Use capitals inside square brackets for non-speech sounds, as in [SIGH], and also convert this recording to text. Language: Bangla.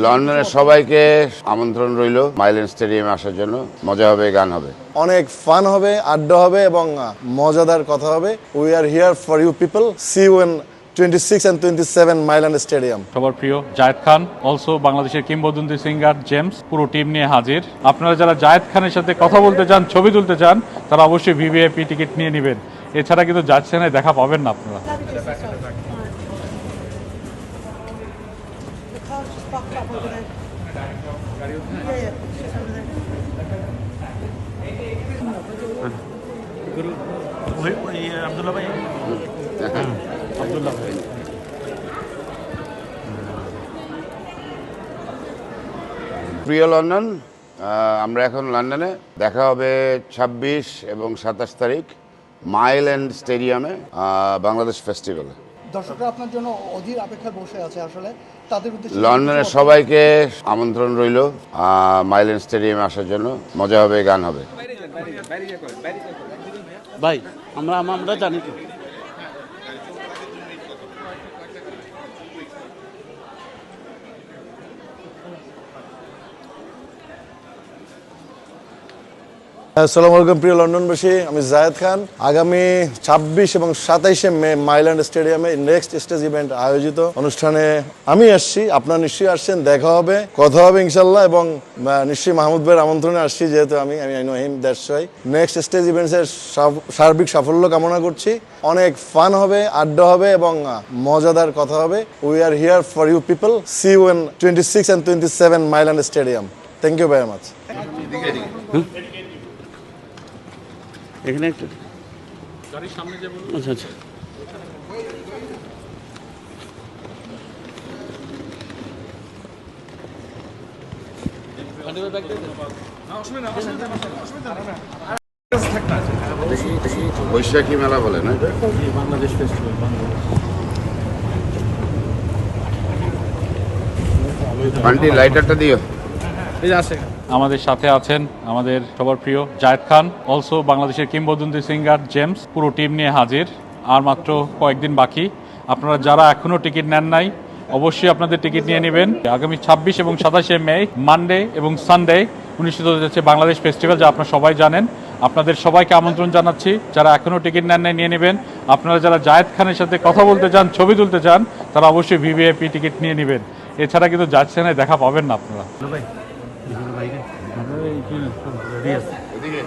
লন্ডনের সবাইকে আমন্ত্রণ রইল মাইলেন স্টেডিয়ামে আসার জন্য। মজা হবে গান হবে। অনেক ফান হবে আড্ডা হবে এবং মজাদার কথা হবে। We are here for you people see when twenty six and twenty seven Myland stadium সবার প্রিয় জায়েদ খান অলসো বাংলাদেশের কিংবদন্তি সিঙ্গার জেমস পুরো টিম নিয়ে হাজির। আপনারা যারা জায়েদ খানের সাথে কথা বলতে চান ছবি তুলতে চান তারা অবশ্যই ভিভিআইপি টিকিট নিয়ে নেবেন। এছাড়া কিন্তু সেনায় দেখা পাবেন না আপনারা। আব্দুল্লাহ ভাই [LAUGHS] প্রিয় লন্ডন আমরা এখন লন্ডনে। দেখা হবে ২৬ এবং সাতাশ তারিখ মাইল এন্ড স্টেডিয়ামে বাংলাদেশ ফেস্টিভ্যালে। দর্শকরা আপনার জন্য অধীর অপেক্ষায় বসে আছে আসলে। তাদের উদ্দেশ্যে লন্ডনের সবাইকে আমন্ত্রণ রইল মাইলেন স্টেডিয়ামে আসার জন্য। মজা হবে গান হবে। ভাই আমরা আমরা জানি তো। আসসালামু আলাইকুম প্রিয় লন্ডনবাসী। আমি জায়েদ খান। আগামী ছাব্বিশ এবং সাতাইশে মে মাইল্যান্ড স্টেডিয়ামে নেক্সট স্টেজ ইভেন্ট আয়োজিত অনুষ্ঠানে আমি আসছি। আপনারা নিশ্চয়ই আসছেন দেখা হবে কথা হবে ইনশাল্লাহ এবং নিশ্চয়ই মাহমুদ ভাইয়ের আমন্ত্রণে আসছি যেহেতু আমি আমি I know him that's next stage ইভেন্টসের সার্বিক সাফল্য কামনা করছি। অনেক ফান হবে আড্ডা হবে এবং মজাদার কথা হবে। We are here for you people see when twenty six and twenty seven Myland stadium. Thank you very much এখানে একটা। আচ্ছা আচ্ছা। বৈশাখী মেলা বলে না বাংলাদেশ ফেস্টিভ্যাল বান্টি লাইটারটা দিও। আমাদের সাথে আছেন আমাদের সবার প্রিয় জায়েদ খান অলসো বাংলাদেশের কিংবদন্তি সিঙ্গার জেমস পুরো টিম নিয়ে হাজির। আর মাত্র কয়েকদিন বাকি। আপনারা যারা এখনও টিকিট নেন নাই, অবশ্যই আপনাদের টিকিট নিয়ে নেবেন। আগামী ছাব্বিশ এবং সাতাশে মে মানডে এবং সানডে অনুষ্ঠিত হতে যাচ্ছে বাংলাদেশ ফেস্টিভ্যাল যা আপনারা সবাই জানেন। আপনাদের সবাইকে আমন্ত্রণ জানাচ্ছি। যারা এখনও টিকিট নেন নাই, নিয়ে নেবেন। আপনারা যারা জায়েদ খানের সাথে কথা বলতে চান, ছবি তুলতে চান, তারা অবশ্যই ভিভিআইপি টিকিট নিয়ে নেবেন। এছাড়া কিন্তু জাজ সেনায় দেখা পাবেন না আপনারা। এদিকে